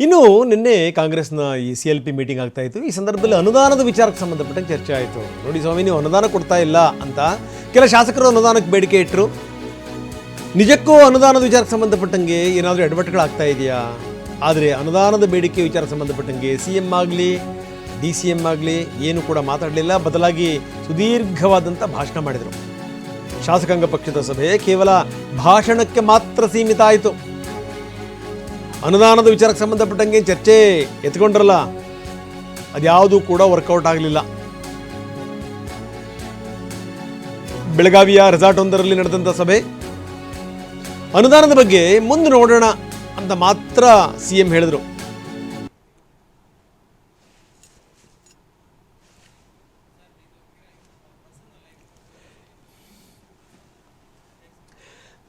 ಇನ್ನು ನಿನ್ನೆ ಕಾಂಗ್ರೆಸ್ನ ಈ ಸಿ ಎಲ್ ಪಿ ಮೀಟಿಂಗ್ ಆಗ್ತಾ ಇತ್ತು. ಈ ಸಂದರ್ಭದಲ್ಲಿ ಅನುದಾನದ ವಿಚಾರಕ್ಕೆ ಸಂಬಂಧಪಟ್ಟಂಗೆ ಚರ್ಚೆ ಆಯಿತು. ನೋಡಿ ಸ್ವಾಮಿ, ನೀವು ಅನುದಾನ ಕೊಡ್ತಾ ಇಲ್ಲ ಅಂತ ಕೆಲ ಶಾಸಕರು ಅನುದಾನಕ್ಕೆ ಬೇಡಿಕೆ ಇಟ್ಟರು ನಿಜಕ್ಕೂ ಅನುದಾನದ ವಿಚಾರಕ್ಕೆ ಸಂಬಂಧಪಟ್ಟಂಗೆ ಏನಾದರೂ ಎಡವಟ್ಟುಗಳಾಗ್ತಾ ಇದೆಯಾ? ಆದರೆ ಅನುದಾನದ ಬೇಡಿಕೆ ವಿಚಾರಕ್ಕೆ ಸಂಬಂಧಪಟ್ಟಂಗೆ ಸಿ ಎಂ ಆಗಲಿ ಡಿ ಸಿ ಎಂ ಆಗಲಿ ಏನು ಕೂಡ ಮಾತಾಡಲಿಲ್ಲ. ಬದಲಾಗಿ ಸುದೀರ್ಘವಾದಂಥ ಭಾಷಣ ಮಾಡಿದರು. ಶಾಸಕಾಂಗ ಪಕ್ಷದ ಸಭೆ ಕೇವಲ ಭಾಷಣಕ್ಕೆ ಮಾತ್ರ ಸೀಮಿತ ಆಯಿತು. ಅನುದಾನದ ವಿಚಾರಕ್ಕೆ ಸಂಬಂಧಪಟ್ಟಂಗೆ ಚರ್ಚೆ ಎತ್ಕೊಂಡ್ರಲ್ಲ, ಅದ್ಯಾವುದೂ ಕೂಡ ವರ್ಕೌಟ್ ಆಗಲಿಲ್ಲ. ಬೆಳಗಾವಿಯ ರೆಸಾರ್ಟ್ ಒಂದರಲ್ಲಿ ನಡೆದಂಥ ಸಭೆ. ಅನುದಾನದ ಬಗ್ಗೆ ಮುಂದೆ ನೋಡೋಣ ಅಂತ ಮಾತ್ರ ಸಿ ಎಂ ಹೇಳಿದರು.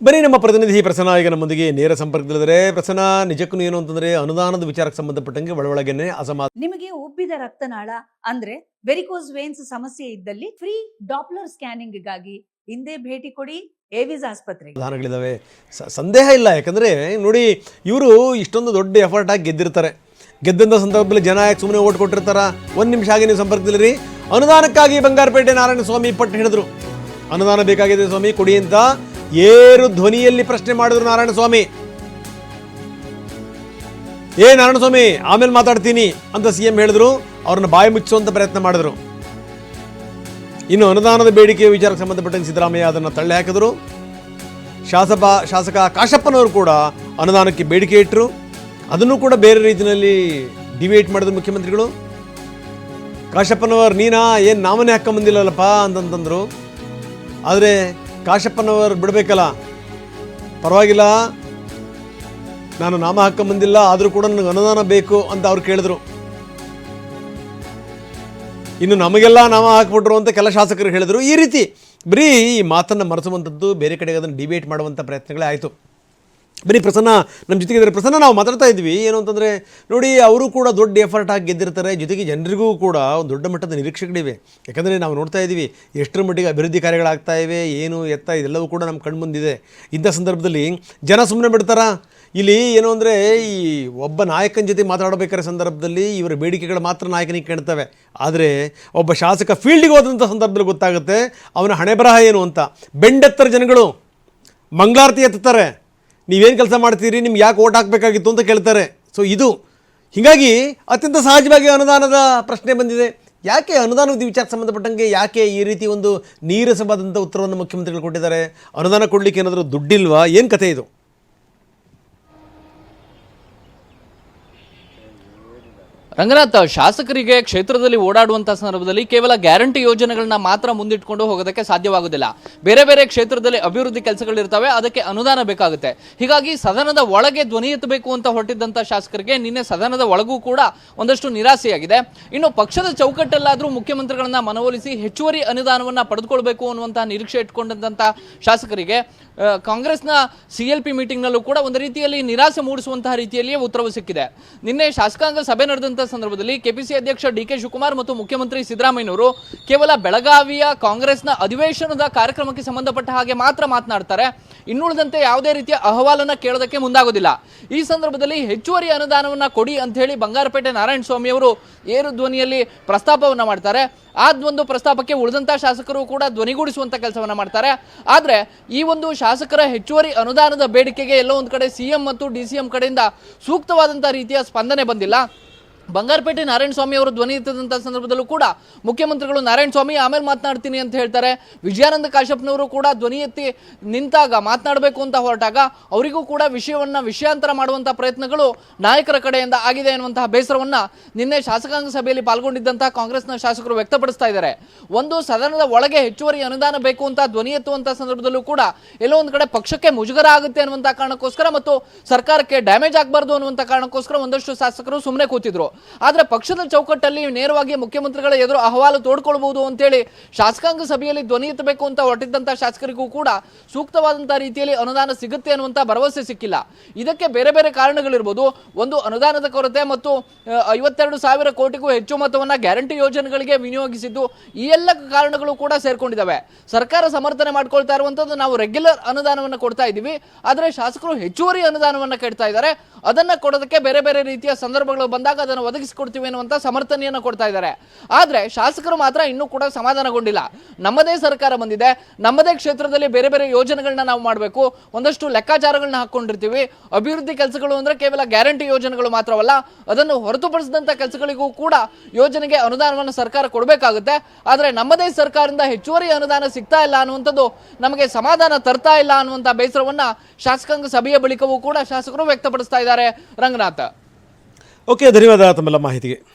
ಬರೀ ನಮ್ಮ ಪ್ರತಿನಿಧಿ ಪ್ರಸನ್ನ ಈಗ ನಮ್ಮೊಂದಿಗೆ ನೇರ ಸಂಪರ್ಕದಲ್ಲಿದ್ದರೆ. ಪ್ರಸನ್ನ ನಿಜಕ್ಕೂ ಏನು ಅಂತಂದ್ರೆ ಅನುದಾನದ ವಿಚಾರಕ್ಕೆ ಸಂಬಂಧಪಟ್ಟಂಗೆ ಒಳಗೊಳಗೇನೆ ಅಸಮಾಧಾನ. ನಿಮಗೆ ಉಬ್ಬಿದ ರಕ್ತನಾಳ ಅಂದ್ರೆ ವೆರಿಕೋಸ್ ವೇನ್ಸ್ ಸಮಸ್ಯೆ ಇದ್ದಲ್ಲಿ ಫ್ರೀ ಡಾಪ್ಲರ್ ಸ್ಕ್ಯಾನಿಂಗ್ಗಾಗಿ ಹಿಂದೆ ಭೇಟಿ ಕೊಡಿ ಎವಿಸ್ ಆಸ್ಪತ್ರೆ ವಿಧಾನಗಳಿದ್ದಾವೆ ಸಂದೇಹ ಇಲ್ಲ. ಯಾಕಂದ್ರೆ ನೋಡಿ ಇವರು ಇಷ್ಟೊಂದು ದೊಡ್ಡ ಎಫರ್ಟ್ ಆಗಿ ಗೆದ್ದಿರ್ತಾರೆ. ಗೆದ್ದಂಥ ಸಂದರ್ಭದಲ್ಲಿ ಜನ ಯಾಕೆ ಸುಮ್ಮನೆ ಓಟ್ ಕೊಟ್ಟಿರ್ತಾರ. ಒಂದ್ ನಿಮಿಷ ಆಗಿ ನೀವು ಸಂಪರ್ಕದಲ್ಲಿರಿ. ಅನುದಾನಕ್ಕಾಗಿ ಬಂಗಾರಪೇಟೆ ನಾರಾಯಣ ಸ್ವಾಮಿ ಪಟ್ಟು ಹಿಡಿದ್ರು. ಅನುದಾನ ಬೇಕಾಗಿದೆ ಸ್ವಾಮಿ ಕೊಡಿ ಅಂತ ಏರು ಧ್ವನಿಯಲ್ಲಿ ಪ್ರಶ್ನೆ ಮಾಡಿದ್ರು ನಾರಾಯಣ ಸ್ವಾಮಿ ಏ ನಾರಾಯಣ ಸ್ವಾಮಿ ಆಮೇಲೆ ಮಾತಾಡ್ತೀನಿ ಅಂತ ಸಿ ಎಂ ಹೇಳಿದ್ರು. ಅವ್ರನ್ನ ಬಾಯಿ ಮುಚ್ಚುವಂತ ಪ್ರಯತ್ನ ಮಾಡಿದ್ರು. ಇನ್ನು ಅನುದಾನದ ಬೇಡಿಕೆ ವಿಚಾರಕ್ಕೆ ಸಂಬಂಧಪಟ್ಟಂತೆ ಸಿದ್ದರಾಮಯ್ಯ ಅದನ್ನು ತಳ್ಳಿ ಹಾಕಿದ್ರು. ಶಾಸಕ ಶಾಸಕ ಕಾಶಪ್ಪನವರು ಕೂಡ ಅನುದಾನಕ್ಕೆ ಬೇಡಿಕೆ ಇಟ್ಟರು ಅದನ್ನು ಕೂಡ ಬೇರೆ ರೀತಿಯಲ್ಲಿ ಡಿವೇಟ್ ಮಾಡಿದ್ರು ಮುಖ್ಯಮಂತ್ರಿಗಳು. ಕಾಶಪ್ಪನವರು, ನೀನಾ, ಏನು ನಾಮನೇ ಹಾಕೊಂಬಂದಿಲ್ಲಲ್ಲಪ್ಪ ಅಂತಂತಂದ್ರು. ಆದರೆ ಕಾಶಪ್ಪನವರು ಬಿಡಬೇಕಲ್ಲ? ಪರವಾಗಿಲ್ಲ. ನಾನು ನಾಮ ಹಾಕೊಂಬಂದಿಲ್ಲ, ಆದರೂ ಕೂಡ ನನಗೆ ಅನುದಾನ ಬೇಕು ಅಂತ ಅವ್ರು ಕೇಳಿದ್ರು. ಇನ್ನು ನಮಗೆಲ್ಲ ನಾಮ ಹಾಕ್ಬಿಟ್ರು ಅಂತ ಕೆಲ ಶಾಸಕರು ಹೇಳಿದರು. ಈ ರೀತಿ ಬರೀ ಈ ಮಾತನ್ನು ಮರೆಸುವಂಥದ್ದು, ಬೇರೆ ಕಡೆಗೆ ಅದನ್ನು ಡಿಬೇಟ್ ಮಾಡುವಂಥ ಪ್ರಯತ್ನಗಳೇ ಆಯಿತು. ಬರೀ ಪ್ರಸನ್ನ ನಮ್ಮ ಜೊತೆಗೆ ಇದ್ದಾರೆ. ಪ್ರಸನ್ನ, ನಾವು ಮಾತಾಡ್ತಾ ಇದ್ವಿ ಏನು ಅಂತಂದರೆ, ನೋಡಿ, ಅವರು ಕೂಡ ದೊಡ್ಡ ಎಫರ್ಟ್ ಆಗಿ ಗೆದ್ದಿರ್ತಾರೆ. ಜೊತೆಗೆ ಜನರಿಗೂ ಕೂಡ ಒಂದು ದೊಡ್ಡ ಮಟ್ಟದ ನಿರೀಕ್ಷೆಗಳಿವೆ. ಯಾಕಂದರೆ ನಾವು ನೋಡ್ತಾ ಇದ್ದೀವಿ, ಎಷ್ಟರ ಮಟ್ಟಿಗೆ ಅಭಿವೃದ್ಧಿ ಕಾರ್ಯಗಳಾಗ್ತಾ ಇವೆ, ಏನು ಎತ್ತ, ಇದೆಲ್ಲವೂ ಕೂಡ ನಮ್ಮ ಕಣ್ಮುಂದಿದೆ. ಇಂಥ ಸಂದರ್ಭದಲ್ಲಿ ಜನ ಸುಮ್ಮನೆ ಬಿಡ್ತಾರಾ? ಇಲ್ಲಿ ಏನು ಅಂದರೆ, ಈ ಒಬ್ಬ ನಾಯಕನ ಜೊತೆ ಮಾತಾಡಬೇಕಾದ ಸಂದರ್ಭದಲ್ಲಿ ಇವರ ಬೇಡಿಕೆಗಳು ಮಾತ್ರ ನಾಯಕನಿಗೆ ಕೇಳ್ತವೆ. ಆದರೆ, ಒಬ್ಬ ಶಾಸಕ ಫೀಲ್ಡಿಗೆ ಹೋದಂಥ ಸಂದರ್ಭದಲ್ಲಿ ಗೊತ್ತಾಗುತ್ತೆ, ಅವನ ಹಣೆ ಬರಹ ಏನು ಅಂತ. ಬೆಂಡೆತ್ತರ ಜನಗಳು, ಮಂಗಳಾರತಿ ಎತ್ತುತ್ತಾರೆ. ನೀವೇನು ಕೆಲಸ ಮಾಡ್ತೀರಿ, ನಿಮ್ಗೆ ಯಾಕೆ ಓಟ್ ಹಾಕಬೇಕಾಗಿತ್ತು ಅಂತ ಕೇಳ್ತಾರೆ. ಸೊ ಇದು. ಹೀಗಾಗಿ ಅತ್ಯಂತ ಸಹಜವಾಗಿ ಅನುದಾನದ ಪ್ರಶ್ನೆ ಬಂದಿದೆ. ಯಾಕೆ ಅನುದಾನದ ವಿಚಾರಕ್ಕೆ ಸಂಬಂಧಪಟ್ಟಂಗೆ ಯಾಕೆ ಈ ರೀತಿ ಒಂದು ನೀರಸವಾದಂಥ ಉತ್ತರವನ್ನು ಮುಖ್ಯಮಂತ್ರಿಗಳು ಕೊಟ್ಟಿದ್ದಾರೆ? ಅನುದಾನ ಕೊಡಲಿಕ್ಕೆ ಏನಾದರೂ ದುಡ್ಡಿಲ್ವಾ? ಏನು ಕಥೆ ಇದು? ರಂಗನಾಥ್, ಶಾಸಕರಿಗೆ ಕ್ಷೇತ್ರದಲ್ಲಿ ಓಡಾಡುವಂತಹ ಸಂದರ್ಭದಲ್ಲಿ ಕೇವಲ ಗ್ಯಾರಂಟಿ ಯೋಜನೆಗಳನ್ನ ಮಾತ್ರ ಮುಂದಿಟ್ಕೊಂಡು ಹೋಗೋದಕ್ಕೆ ಸಾಧ್ಯವಾಗುದಿಲ್ಲ. ಬೇರೆ ಬೇರೆ ಕ್ಷೇತ್ರದಲ್ಲಿ ಅಭಿವೃದ್ಧಿ ಕೆಲಸಗಳಿರ್ತವೆ, ಅದಕ್ಕೆ ಅನುದಾನ ಬೇಕಾಗುತ್ತೆ. ಹೀಗಾಗಿ ಸದನದ ಒಳಗೆ ಧ್ವನಿ ಎತ್ತಬೇಕು ಅಂತ ಹೊರಟಿದ್ದಂತ ಶಾಸಕರಿಗೆ ನಿನ್ನೆ ಸದನದ ಒಳಗೂ ಕೂಡ ಒಂದಷ್ಟು ನಿರಾಸೆಯಾಗಿದೆ. ಇನ್ನು ಪಕ್ಷದ ಚೌಕಟ್ಟಲ್ಲಾದರೂ ಮುಖ್ಯಮಂತ್ರಿಗಳನ್ನ ಮನವೊಲಿಸಿ ಹೆಚ್ಚುವರಿ ಅನುದಾನವನ್ನ ಪಡೆದುಕೊಳ್ಬೇಕು ಅನ್ನುವಂತಹ ನಿರೀಕ್ಷೆ ಇಟ್ಕೊಂಡಂತ ಶಾಸಕರಿಗೆ ಕಾಂಗ್ರೆಸ್ನ ಸಿ ಎಲ್ ಪಿ ಮೀಟಿಂಗ್ನಲ್ಲೂ ಕೂಡ ಒಂದು ರೀತಿಯಲ್ಲಿ ನಿರಾಸೆ ಮೂಡಿಸುವಂತಹ ರೀತಿಯಲ್ಲಿಯೇ ಉತ್ತರವು ಸಿಕ್ಕಿದೆ. ನಿನ್ನೆ ಶಾಸಕಾಂಗ ಸಭೆ ಸಂದರ್ಭದಲ್ಲಿ ಕೆಪಿಸಿ ಅಧ್ಯಕ್ಷ ಡಿ ಕೆ ಶಿವಕುಮಾರ್ ಮತ್ತು ಮುಖ್ಯಮಂತ್ರಿ ಸಿದ್ದರಾಮಯ್ಯನವರು ಕೇವಲ ಬೆಳಗಾವಿಯ ಕಾಂಗ್ರೆಸ್ನ ಅಧಿವೇಶನದ ಕಾರ್ಯಕ್ರಮಕ್ಕೆ ಸಂಬಂಧಪಟ್ಟ ಹಾಗೆ ಮಾತ್ರ ಮಾತನಾಡ್ತಾರೆ. ಇನ್ನುಳಿದಂತೆ ಯಾವುದೇ ರೀತಿಯ ಅಹವಾಲನ್ನ ಕೇಳೋದಕ್ಕೆ ಮುಂದಾಗೋದಿಲ್ಲ. ಈ ಸಂದರ್ಭದಲ್ಲಿ ಹೆಚ್ಚುವರಿ ಅನುದಾನವನ್ನ ಕೊಡಿ ಅಂತ ಹೇಳಿ ಬಂಗಾರಪೇಟೆ ನಾರಾಯಣ ಸ್ವಾಮಿ ಅವರು ಏರು ಧ್ವನಿಯಲ್ಲಿ ಪ್ರಸ್ತಾಪವನ್ನ ಮಾಡ್ತಾರೆ. ಒಂದು ಪ್ರಸ್ತಾಪಕ್ಕೆ ಉಳಿದಂತಹ ಶಾಸಕರು ಕೂಡ ಧ್ವನಿಗೂಡಿಸುವಂತ ಕೆಲಸವನ್ನ ಮಾಡ್ತಾರೆ. ಆದ್ರೆ ಈ ಒಂದು ಶಾಸಕರ ಹೆಚ್ಚುವರಿ ಅನುದಾನದ ಬೇಡಿಕೆಗೆ ಎಲ್ಲೋ ಒಂದು ಕಡೆ ಸಿಎಂ ಮತ್ತು ಡಿಸಿಎಂ ಕಡೆಯಿಂದ ಸೂಕ್ತವಾದಂತಹ ರೀತಿಯ ಸ್ಪಂದನೆ ಬಂದಿಲ್ಲ. ಬಂಗಾರಪೇಟೆ ನಾರಾಯಣ ಸ್ವಾಮಿ ಅವರು ಧ್ವನಿ ಎತ್ತಿದಂಥ ಸಂದರ್ಭದಲ್ಲೂ ಕೂಡ ಮುಖ್ಯಮಂತ್ರಿಗಳು ನಾರಾಯಣ ಸ್ವಾಮಿ ಆಮೇಲೆ ಮಾತನಾಡ್ತೀನಿ ಅಂತ ಹೇಳ್ತಾರೆ. ವಿಜಯಾನಂದ ಕಾಶ್ಯಪ್ನವರು ಕೂಡ ಧ್ವನಿ ಎತ್ತಿ ನಿಂತಾಗ ಮಾತನಾಡಬೇಕು ಅಂತ ಹೊರಟಾಗ ಅವರಿಗೂ ಕೂಡ ವಿಷಯವನ್ನ ವಿಷಯಾಂತರ ಮಾಡುವಂಥ ಪ್ರಯತ್ನಗಳು ನಾಯಕರ ಕಡೆಯಿಂದ ಆಗಿದೆ ಎನ್ನುವಂತಹ ಬೇಸರವನ್ನ ನಿನ್ನೆ ಶಾಸಕಾಂಗ ಸಭೆಯಲ್ಲಿ ಪಾಲ್ಗೊಂಡಿದ್ದಂಥ ಕಾಂಗ್ರೆಸ್ನ ಶಾಸಕರು ವ್ಯಕ್ತಪಡಿಸ್ತಾ ಇದ್ದಾರೆ. ಒಂದು ಸದನದ ಒಳಗೆ ಹೆಚ್ಚುವರಿ ಅನುದಾನ ಬೇಕು ಅಂತ ಧ್ವನಿ ಎತ್ತುವಂಥ ಸಂದರ್ಭದಲ್ಲೂ ಕೂಡ ಎಲ್ಲೋ ಒಂದು ಕಡೆ ಪಕ್ಷಕ್ಕೆ ಮುಜುಗರ ಆಗುತ್ತೆ ಅನ್ನುವಂಥ ಕಾರಣಕ್ಕೋಸ್ಕರ ಮತ್ತು ಸರ್ಕಾರಕ್ಕೆ ಡ್ಯಾಮೇಜ್ ಆಗಬಾರ್ದು ಅನ್ನುವಂಥ ಕಾರಣಕ್ಕೋಸ್ಕರ ಒಂದಷ್ಟು ಶಾಸಕರು ಸುಮ್ಮನೆ ಕೂತಿದ್ರು. ಆದ್ರೆ ಪಕ್ಷದ ಚೌಕಟ್ಟಲ್ಲಿ ನೇರವಾಗಿ ಮುಖ್ಯಮಂತ್ರಿಗಳ ಎದುರು ಅಹವಾಲು ತೋಡ್ಕೊಳ್ಬಹುದು ಅಂತೇಳಿ ಶಾಸಕಾಂಗ ಸಭೆಯಲ್ಲಿ ಧ್ವನಿ ಎತ್ತಬೇಕು ಅಂತ ಹೊರಟಿದ್ದಂತ ಶಾಸಕರಿಗೂ ಕೂಡ ಸೂಕ್ತವಾದಂತಹ ರೀತಿಯಲ್ಲಿ ಅನುದಾನ ಸಿಗುತ್ತೆ ಅನ್ನುವಂತ ಭರವಸೆ ಸಿಕ್ಕಿಲ್ಲ. ಇದಕ್ಕೆ ಬೇರೆ ಬೇರೆ ಕಾರಣಗಳಿರ್ಬೋದು. ಒಂದು ಅನುದಾನದ ಕೊರತೆ ಮತ್ತು ಐವತ್ತೆರಡು ಸಾವಿರ ಕೋಟಿಗೂ ಹೆಚ್ಚು ಮೊತ್ತವನ್ನ ಗ್ಯಾರಂಟಿ ಯೋಜನೆಗಳಿಗೆ ವಿನಿಯೋಗಿಸಿದ್ದು ಈ ಎಲ್ಲ ಕಾರಣಗಳು ಕೂಡ ಸೇರ್ಕೊಂಡಿದ್ದಾವೆ. ಸರ್ಕಾರ ಸಮರ್ಥನೆ ಮಾಡ್ಕೊಳ್ತಾ ಇರುವಂತದ್ದು ನಾವು ರೆಗ್ಯುಲರ್ ಅನುದಾನವನ್ನು ಕೊಡ್ತಾ ಇದ್ದೀವಿ. ಆದ್ರೆ ಶಾಸಕರು ಹೆಚ್ಚುವರಿ ಅನುದಾನವನ್ನ ಕೇಳ್ತಾ ಇದ್ದಾರೆ. ಅದನ್ನ ಕೊಡೋದಕ್ಕೆ ಬೇರೆ ಬೇರೆ ರೀತಿಯ ಸಂದರ್ಭಗಳು ಬಂದಾಗ ಅದನ್ನು ಒದಗಿಸಿಕೊಡ್ತೀವಿ ಅನ್ನುವಂತ ಸಮರ್ಥನೆಯನ್ನು ಕೊಡ್ತಾ ಇದ್ದಾರೆ. ಆದ್ರೆ ಶಾಸಕರು ಮಾತ್ರ ಇನ್ನೂ ಕೂಡ ಸಮಾಧಾನಗೊಂಡಿಲ್ಲ. ನಮ್ಮದೇ ಸರ್ಕಾರ ಬಂದಿದೆ. ನಮ್ಮದೇ ಕ್ಷೇತ್ರದಲ್ಲಿ ಬೇರೆ ಬೇರೆ ಯೋಜನೆಗಳನ್ನ ನಾವು ಮಾಡಬೇಕು. ಒಂದಷ್ಟು ಲೆಕ್ಕಾಚಾರಗಳನ್ನ ಹಾಕೊಂಡಿರ್ತೀವಿ. ಅಭಿವೃದ್ಧಿ ಕೆಲಸಗಳು ಅಂದ್ರೆ ಕೇವಲ ಗ್ಯಾರಂಟಿ ಯೋಜನೆಗಳು ಮಾತ್ರವಲ್ಲ, ಅದನ್ನು ಹೊರತುಪಡಿಸಿದಂತ ಕೆಲಸಗಳಿಗೂ ಕೂಡ ಯೋಜನೆಗೆ ಅನುದಾನವನ್ನು ಸರ್ಕಾರ ಕೊಡಬೇಕಾಗುತ್ತೆ. ಆದರೆ ನಮ್ಮದೇ ಸರ್ಕಾರದಿಂದ ಹೆಚ್ಚುವರಿ ಅನುದಾನ ಸಿಗ್ತಾ ಇಲ್ಲ ಅನ್ನುವಂಥದ್ದು ನಮಗೆ ಸಮಾಧಾನ ತರ್ತಾ ಇಲ್ಲ ಅನ್ನುವಂಥ ಬೇಸರವನ್ನ ಶಾಸಕಾಂಗ ಸಭೆಯ ಬಳಿಕವೂ ಕೂಡ ಶಾಸಕರು ವ್ಯಕ್ತಪಡಿಸ್ತಾ ಇದ್ದಾರೆ. ರಂಗನಾಥ್. ಓಕೆ ಧನ್ಯವಾದ ತಮ್ಮೆಲ್ಲ ಮಾಹಿತಿಗೆ.